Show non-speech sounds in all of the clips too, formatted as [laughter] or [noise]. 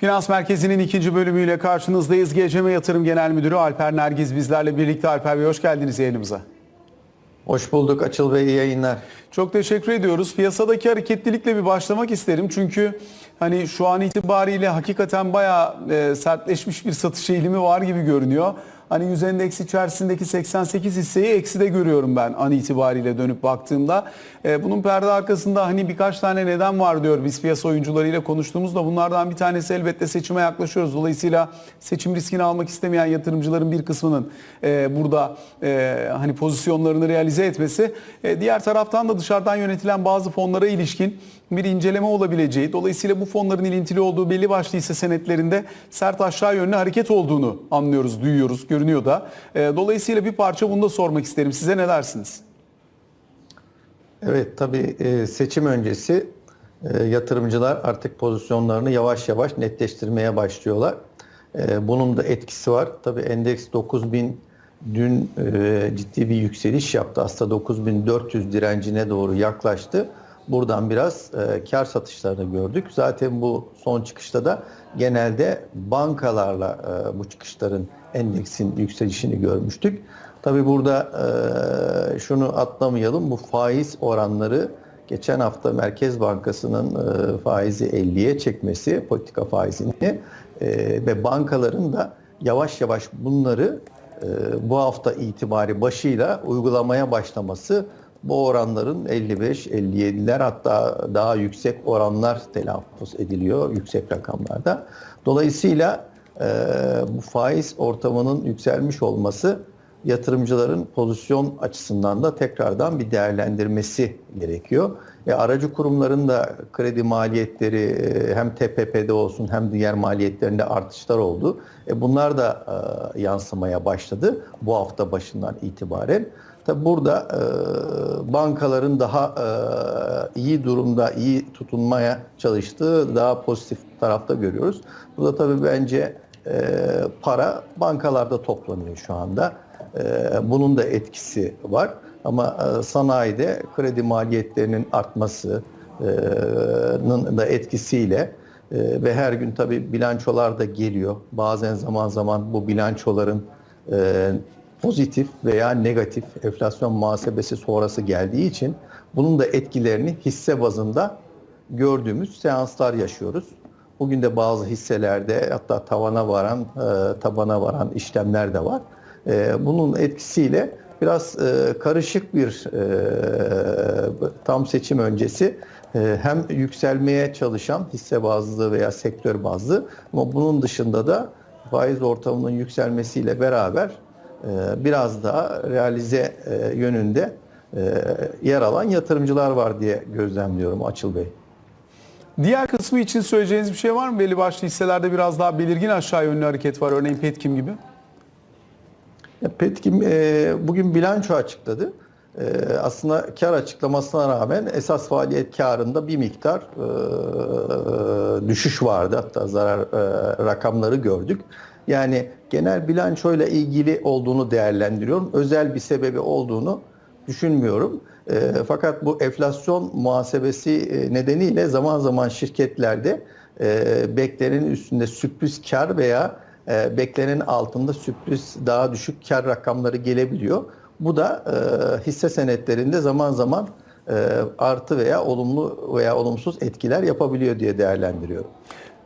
Finans Merkezi'nin ikinci bölümüyle karşınızdayız. GCM Yatırım Genel Müdürü Alper Nergiz bizlerle birlikte. Alper Bey hoş geldiniz yayınımıza. Hoş bulduk Açıl Bey iyi yayınlar. Çok teşekkür ediyoruz. Piyasadaki hareketlilikle bir başlamak isterim. Çünkü hani şu an itibariyle hakikaten bayağı e, sertleşmiş bir satış eğilimi var gibi görünüyor. Hani 100 endeks içerisindeki 88 hisseyi ekside görüyorum ben an itibariyle dönüp baktığımda. E, bunun perde arkasında hani birkaç tane neden var diyor biz piyasa oyuncularıyla konuştuğumuzda. Bunlardan bir tanesi elbette seçime yaklaşıyoruz. Dolayısıyla seçim riskini almak istemeyen yatırımcıların bir kısmının e, burada e, hani pozisyonlarını realize etmesi. E, diğer taraftan da dışarıdan yönetilen bazı fonlara ilişkin bir inceleme olabileceği, dolayısıyla bu fonların ilintili olduğu belli başlı hisse senetlerinde sert aşağı yönlü hareket olduğunu anlıyoruz, duyuyoruz, görünüyor da. E, Dolayısıyla bir parça bunu da sormak isterim. Size ne dersiniz? Evet tabii e, seçim öncesi e, yatırımcılar artık pozisyonlarını yavaş yavaş netleştirmeye başlıyorlar. E, Bunun da etkisi var. Tabii endeks 9000 dün ciddi bir yükseliş yaptı. Aslında 9400 direncine doğru yaklaştı. Buradan biraz e, kar satışlarını gördük. Zaten bu son çıkışta da genelde bankalarla e, bu çıkışların endeksin yükselişini görmüştük. Tabii burada e, şunu atlamayalım. Bu faiz oranları geçen hafta Merkez Bankası'nın e, faizi 50'ye çekmesi, politika faizini e, ve bankaların da yavaş yavaş bunları e, bu hafta itibari başıyla uygulamaya başlaması bu oranların 55, 57'ler hatta daha yüksek oranlar telaffuz ediliyor yüksek rakamlarda. Dolayısıyla e, bu faiz ortamının yükselmiş olması yatırımcıların pozisyon açısından da tekrardan bir değerlendirmesi gerekiyor. E, aracı kurumların da kredi maliyetleri e, hem TPP'de olsun hem diğer maliyetlerinde artışlar oldu. E, bunlar da e, yansımaya başladı bu hafta başından itibaren. Tabi burada e, bankaların daha e, iyi durumda, iyi tutunmaya çalıştığı daha pozitif tarafta görüyoruz. Burada tabii bence e, para bankalarda toplanıyor şu anda. E, bunun da etkisi var. Ama e, sanayide kredi maliyetlerinin artmasının da etkisiyle e, ve her gün tabii bilançolar da geliyor. Bazen zaman zaman bu bilançoların e, pozitif veya negatif enflasyon muhasebesi sonrası geldiği için bunun da etkilerini hisse bazında gördüğümüz seanslar yaşıyoruz. Bugün de bazı hisselerde hatta tavana varan, e, tabana varan işlemler de var. E, bunun etkisiyle biraz e, karışık bir e, tam seçim öncesi e, hem yükselmeye çalışan hisse bazlı veya sektör bazlı ama bunun dışında da faiz ortamının yükselmesiyle beraber biraz daha realize e, yönünde e, yer alan yatırımcılar var diye gözlemliyorum Açıl Bey. Diğer kısmı için söyleyeceğiniz bir şey var mı? Belli başlı hisselerde biraz daha belirgin aşağı yönlü hareket var. Örneğin Petkim gibi. Petkim e, bugün bilanço açıkladı. Aslında kar açıklamasına rağmen esas faaliyet karında bir miktar düşüş vardı. Hatta zarar rakamları gördük. Yani genel bilançoyla ilgili olduğunu değerlendiriyorum. Özel bir sebebi olduğunu düşünmüyorum. E, fakat bu enflasyon muhasebesi e, nedeniyle zaman zaman şirketlerde e, beklenenin üstünde sürpriz kar veya e, beklenenin altında sürpriz daha düşük kar rakamları gelebiliyor. Bu da e, hisse senetlerinde zaman zaman e, artı veya olumlu veya olumsuz etkiler yapabiliyor diye değerlendiriyorum.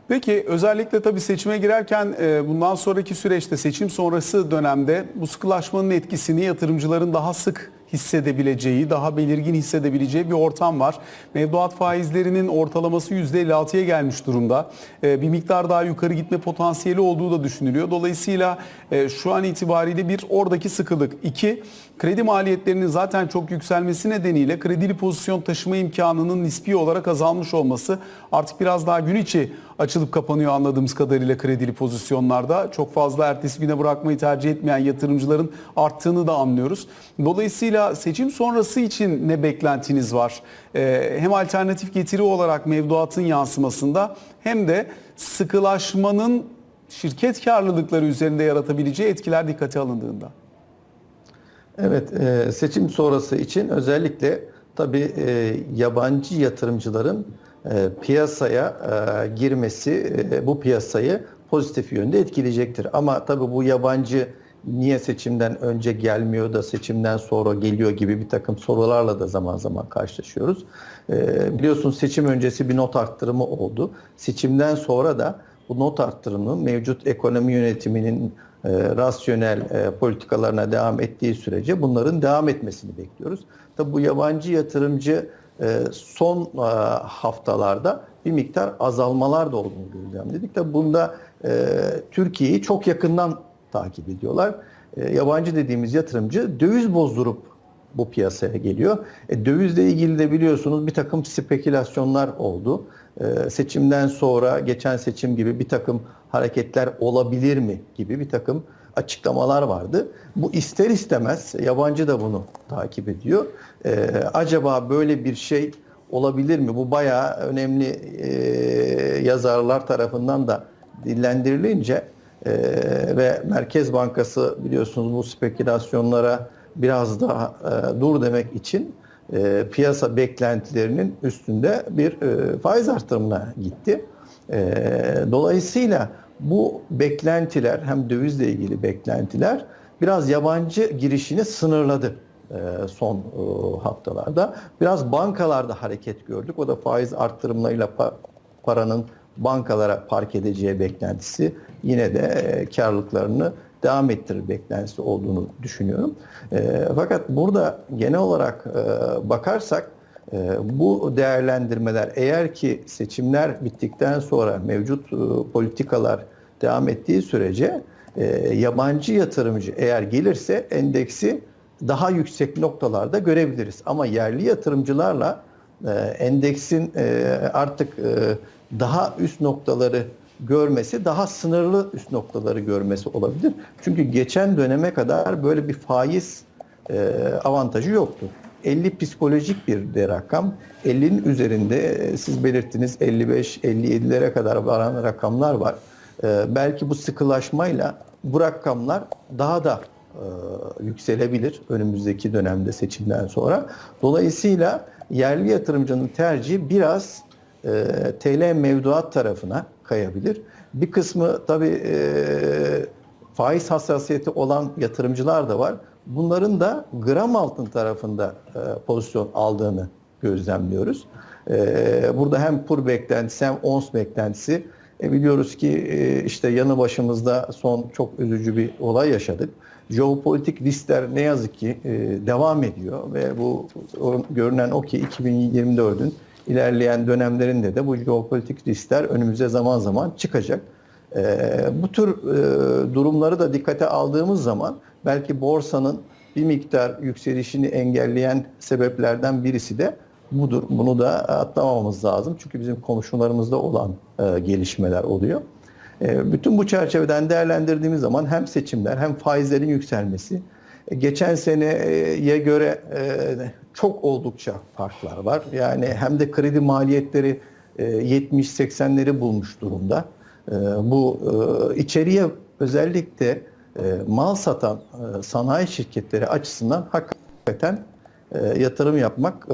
Peki özellikle tabii seçime girerken e, bundan sonraki süreçte seçim sonrası dönemde bu sıkılaşmanın etkisini yatırımcıların daha sık hissedebileceği, daha belirgin hissedebileceği bir ortam var. Mevduat faizlerinin ortalaması %56'ya gelmiş durumda. E, Bir miktar daha yukarı gitme potansiyeli olduğu da düşünülüyor. Dolayısıyla e, şu an itibariyle bir oradaki sıkılık. İki, kredi maliyetlerinin zaten çok yükselmesi nedeniyle kredili pozisyon taşıma imkanının nispi olarak azalmış olması artık biraz daha gün içi açılıp kapanıyor anladığımız kadarıyla kredili pozisyonlarda. Çok fazla ertesi güne bırakmayı tercih etmeyen yatırımcıların arttığını da anlıyoruz. Dolayısıyla seçim sonrası için ne beklentiniz var? Ee, hem alternatif getiri olarak mevduatın yansımasında hem de sıkılaşmanın şirket karlılıkları üzerinde yaratabileceği etkiler dikkate alındığında. Evet, e, seçim sonrası için özellikle tabii e, yabancı yatırımcıların e, piyasaya girmesi bu piyasayı pozitif yönde etkileyecektir. Ama tabii bu yabancı niye seçimden önce gelmiyor da seçimden sonra geliyor gibi bir takım sorularla da zaman zaman karşılaşıyoruz. E, biliyorsunuz seçim öncesi bir not arttırımı oldu. Seçimden sonra da bu not arttırımı mevcut ekonomi yönetiminin e, rasyonel e, politikalarına devam ettiği sürece bunların devam etmesini bekliyoruz. Tabi bu yabancı yatırımcı e, son haftalarda bir miktar azalmalar da olduğunu gözlemledik. Tabi bunda e, Türkiye'yi çok yakından takip ediyorlar. E, yabancı dediğimiz yatırımcı döviz bozdurup bu piyasaya geliyor. E, dövizle ilgili de biliyorsunuz bir takım spekülasyonlar oldu. E, seçimden sonra geçen seçim gibi bir takım hareketler olabilir mi gibi bir takım açıklamalar vardı. Bu ister istemez yabancı da bunu takip ediyor. E, acaba böyle bir şey olabilir mi? Bu bayağı önemli e, yazarlar tarafından da dillendirilince e, ve Merkez Bankası biliyorsunuz bu spekülasyonlara biraz daha e, dur demek için e, piyasa beklentilerinin üstünde bir e, faiz artırımına gitti. E, dolayısıyla bu beklentiler hem dövizle ilgili beklentiler biraz yabancı girişini sınırladı e, son e, haftalarda. Biraz bankalarda hareket gördük. O da faiz arttırımlarıyla pa- paranın bankalara park edeceği beklentisi yine de e, karlılıklarını devam ettirir beklentisi olduğunu düşünüyorum. E, fakat burada genel olarak e, bakarsak bu değerlendirmeler eğer ki seçimler bittikten sonra mevcut politikalar devam ettiği sürece yabancı yatırımcı eğer gelirse endeksi daha yüksek noktalarda görebiliriz. Ama yerli yatırımcılarla e, endeksin e, artık e, daha üst noktaları görmesi, daha sınırlı üst noktaları görmesi olabilir. Çünkü geçen döneme kadar böyle bir faiz e, avantajı yoktu. 50 psikolojik bir de rakam. 50'nin üzerinde siz belirttiniz 55-57'lere kadar varan rakamlar var. Belki bu sıkılaşmayla bu rakamlar daha da yükselebilir önümüzdeki dönemde seçimden sonra. Dolayısıyla yerli yatırımcının tercihi biraz e, TL mevduat tarafına kayabilir. Bir kısmı tabii e, faiz hassasiyeti olan yatırımcılar da var. Bunların da gram altın tarafında e, pozisyon aldığını gözlemliyoruz. E, burada hem pur beklentisi hem ons beklentisi e, biliyoruz ki e, işte yanı başımızda son çok üzücü bir olay yaşadık. Jeopolitik riskler ne yazık ki e, devam ediyor ve bu görünen o ki 2024'ün ilerleyen dönemlerinde de bu jeopolitik riskler önümüze zaman zaman çıkacak. E, bu tür e, durumları da dikkate aldığımız zaman belki borsanın bir miktar yükselişini engelleyen sebeplerden birisi de budur. Bunu da atlamamamız lazım. Çünkü bizim komşularımızda olan gelişmeler oluyor. E, bütün bu çerçeveden değerlendirdiğimiz zaman hem seçimler hem faizlerin yükselmesi e, geçen seneye göre e, çok oldukça farklar var. Yani hem de kredi maliyetleri e, 70-80'leri bulmuş durumda. Bu içeriye özellikle mal satan sanayi şirketleri açısından hakikaten yatırım yapmak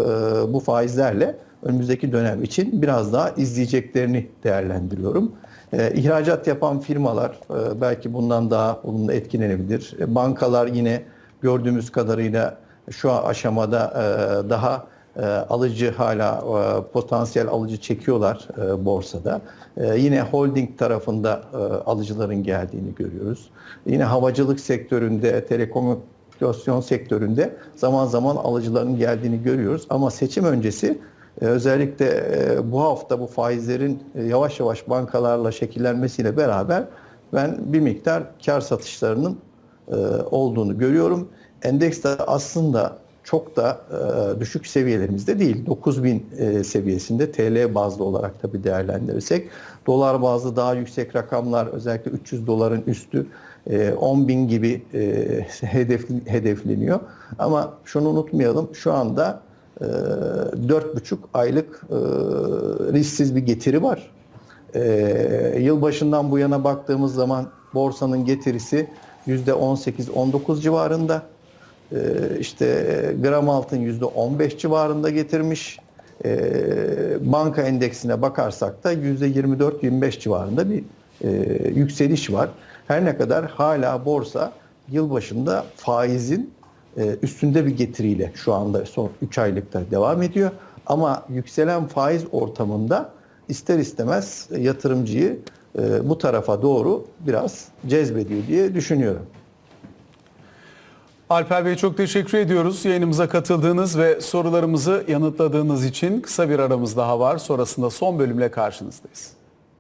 bu faizlerle önümüzdeki dönem için biraz daha izleyeceklerini değerlendiriyorum. E, ihracat yapan firmalar e, belki bundan daha olumlu etkilenebilir. E, bankalar yine gördüğümüz kadarıyla şu aşamada e, daha e, alıcı hala e, potansiyel alıcı çekiyorlar e, borsada. E, yine holding tarafında e, alıcıların geldiğini görüyoruz. Yine havacılık sektöründe, telekomünikasyon sektöründe zaman zaman alıcıların geldiğini görüyoruz. Ama seçim öncesi özellikle e, bu hafta bu faizlerin e, yavaş yavaş bankalarla şekillenmesiyle beraber ben bir miktar kar satışlarının e, olduğunu görüyorum. Endeks de aslında çok da e, düşük seviyelerimizde değil. 9000 e, seviyesinde TL bazlı olarak tabi değerlendirirsek. Dolar bazlı daha yüksek rakamlar özellikle 300 doların üstü e, 10 bin gibi e, [laughs] hedef, hedefleniyor. Ama şunu unutmayalım şu anda e, 4,5 aylık e, risksiz bir getiri var. E, yılbaşından bu yana baktığımız zaman borsanın getirisi %18-19 civarında. Ee, işte gram altın %15 civarında getirmiş. E, banka endeksine bakarsak da %24-25 civarında bir e, yükseliş var. Her ne kadar hala borsa yılbaşında faizin e, üstünde bir getiriyle şu anda son 3 aylıkta devam ediyor. Ama yükselen faiz ortamında ister istemez yatırımcıyı e, bu tarafa doğru biraz cezbediyor diye düşünüyorum. Alper Bey çok teşekkür ediyoruz. Yayınımıza katıldığınız ve sorularımızı yanıtladığınız için kısa bir aramız daha var. Sonrasında son bölümle karşınızdayız.